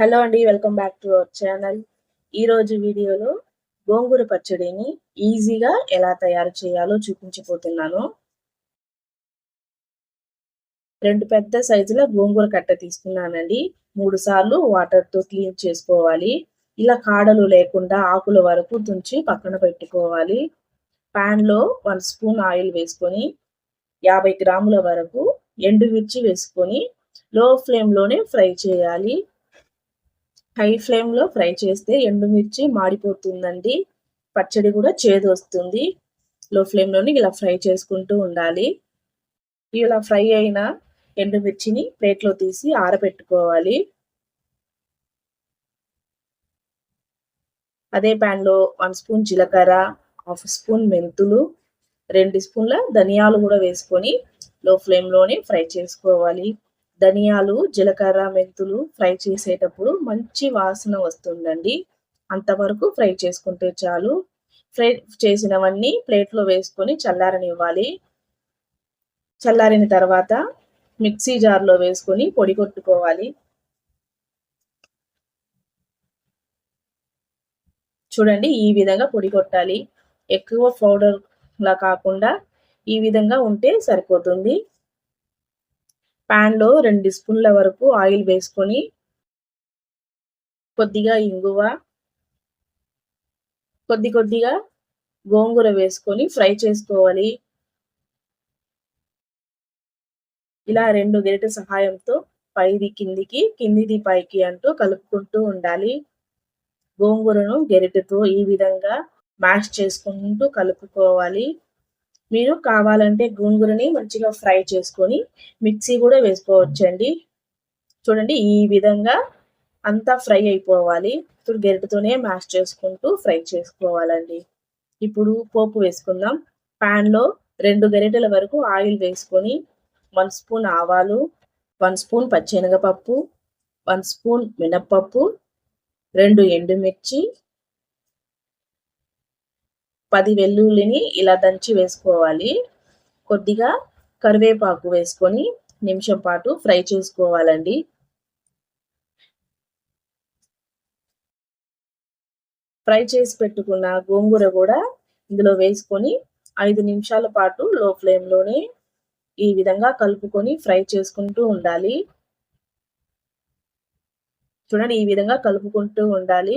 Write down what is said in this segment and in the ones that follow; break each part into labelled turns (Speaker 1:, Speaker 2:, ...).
Speaker 1: Hello అండి welcome back to our channel ఈరోజు వీడియోలో గోంగూర పచ్చడిని ఈజీగా ఎలా తయారు చేయాలో చూపించిపోతున్నాను రెండు పెద్ద సైజుల గోంగూర కట్ట తీసుకున్నానండి. మూడు సార్లు వాటర్తో క్లీన్ చేసుకోవాలి. ఇలా కాడలు లేకుండా ఆకుల వరకు తుంచి పక్కన పెట్టుకోవాలి. ప్యాన్లో వన్ స్పూన్ ఆయిల్ వేసుకొని యాభై గ్రాముల వరకు ఎండుమిర్చి వేసుకొని లో ఫ్లేమ్లోనే ఫ్రై చేయాలి. హై ఫ్లేమ్లో ఫ్రై చేస్తే ఎండుమిర్చి మాడిపోతుందండి. పచ్చడి కూడా చేదు వస్తుంది. లో ఫ్లేమ్లోని ఇలా ఫ్రై చేసుకుంటూ ఉండాలి. ఇలా ఫ్రై అయిన ఎండుమిర్చిని ప్లేట్లో తీసి ఆరబెట్టుకోవాలి. అదే ప్యాన్లో వన్ స్పూన్ జీలకర్ర హాఫ్ స్పూన్ మెంతులు రెండు స్పూన్ల ధనియాలు కూడా వేసుకొని లో ఫ్లేమ్లోనే ఫ్రై చేసుకోవాలి. ధనియాలు జీలకర్ర మెంతులు ఫ్రై చేసేటప్పుడు మంచి వాసన వస్తుందండి. అంతవరకు ఫ్రై చేసుకుంటే చాలు. ఫ్రై చేసినవన్నీ ప్లేట్లో వేసుకొని చల్లారనివ్వాలి. చల్లారిన తర్వాత మిక్సీ జార్లో వేసుకొని పొడి కొట్టుకోవాలి. చూడండి ఈ విధంగా పొడి కొట్టాలి. ఎక్కువ పౌడర్ లా కాకుండా ఈ విధంగా ఉంటే సరిపోతుంది. ప్యాన్లో రెండు స్పూన్ల వరకు ఆయిల్ వేసుకొని కొద్దిగా ఇంగువ కొద్ది కొద్దిగా గోంగూర వేసుకొని ఫ్రై చేసుకోవాలి. ఇలా రెండు గరిట సహాయంతో పైది కిందికి కిందిది పైకి అంటూ కలుపుకుంటూ ఉండాలి. గోంగూరను గెరిటతో ఈ విధంగా మ్యాష్ చేసుకుంటూ కలుపుకోవాలి. మీరు కావాలంటే గోంగూరని మంచిగా ఫ్రై చేసుకొని మిక్సీ కూడా వేసుకోవచ్చండి. చూడండి ఈ విధంగా అంతా ఫ్రై అయిపోవాలి. ఇప్పుడు గరిటతోనే మ్యాష్ చేసుకుంటూ ఫ్రై చేసుకోవాలండి. ఇప్పుడు పోపు వేసుకుందాం. ప్యాన్లో రెండు గరిటెల వరకు ఆయిల్ వేసుకొని వన్ స్పూన్ ఆవాలు వన్ స్పూన్ పచ్చెనగపప్పు వన్ స్పూన్ మినప్పప్పు రెండు ఎండుమిర్చి పది వెల్లుల్లిని ఇలా దంచి వేసుకోవాలి. కొద్దిగా కరివేపాకు వేసుకొని నిమిషం పాటు ఫ్రై చేసుకోవాలండి. ఫ్రై చేసి పెట్టుకున్న గోంగూర కూడా ఇందులో వేసుకొని ఐదు నిమిషాల పాటు లో ఫ్లేమ్లోనే ఈ విధంగా కలుపుకొని ఫ్రై చేసుకుంటూ ఉండాలి. చూడండి ఈ విధంగా కలుపుకుంటూ ఉండాలి.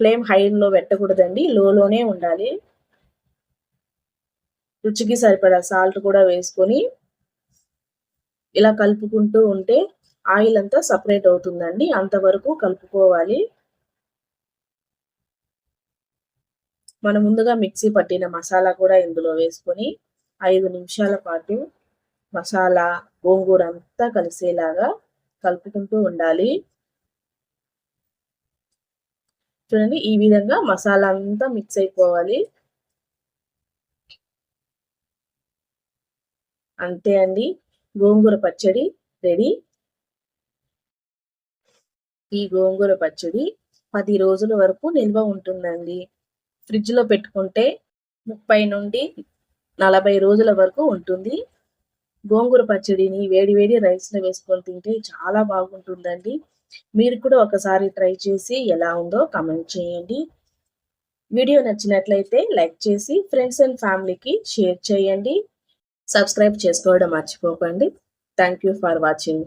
Speaker 1: ఫ్లేమ్ హైలో పెట్టకూడదండి. లోలోనే ఉండాలి. రుచికి సరిపడా సాల్ట్ కూడా వేసుకొని ఇలా కలుపుకుంటూ ఉంటే ఆయిల్ అంతా సపరేట్ అవుతుందండి. అంతవరకు కలుపుకోవాలి. మనం ముందుగా మిక్సీ పట్టిన మసాలా కూడా ఇందులో వేసుకొని ఐదు నిమిషాల పాటు మసాలా గోంగూర అంతా కలిసేలాగా కలుపుకుంటూ ఉండాలి. చూడండి ఈ విధంగా మసాలా అంతా మిక్స్ అయిపోవాలి. అంతే అండి. గోంగూర పచ్చడి రెడీ. ఈ గోంగూర పచ్చడి పది రోజుల వరకు నిల్వ ఉంటుందండి. ఫ్రిడ్జ్లో పెట్టుకుంటే ముప్పై నుండి నలభై రోజుల వరకు ఉంటుంది. గోంగూర పచ్చడిని వేడి వేడి రైస్లో వేసుకొని తింటే చాలా బాగుంటుందండి. మీరు కూడా ఒకసారి ట్రై చేసి ఎలా ఉందో కమెంట్ చేయండి. వీడియో నచ్చినట్లయితే లైక్ చేసి ఫ్రెండ్స్ అండ్ ఫ్యామిలీకి షేర్ చేయండి. సబ్స్క్రైబ్ చేసుకోవడం మర్చిపోకండి. Thank you for watching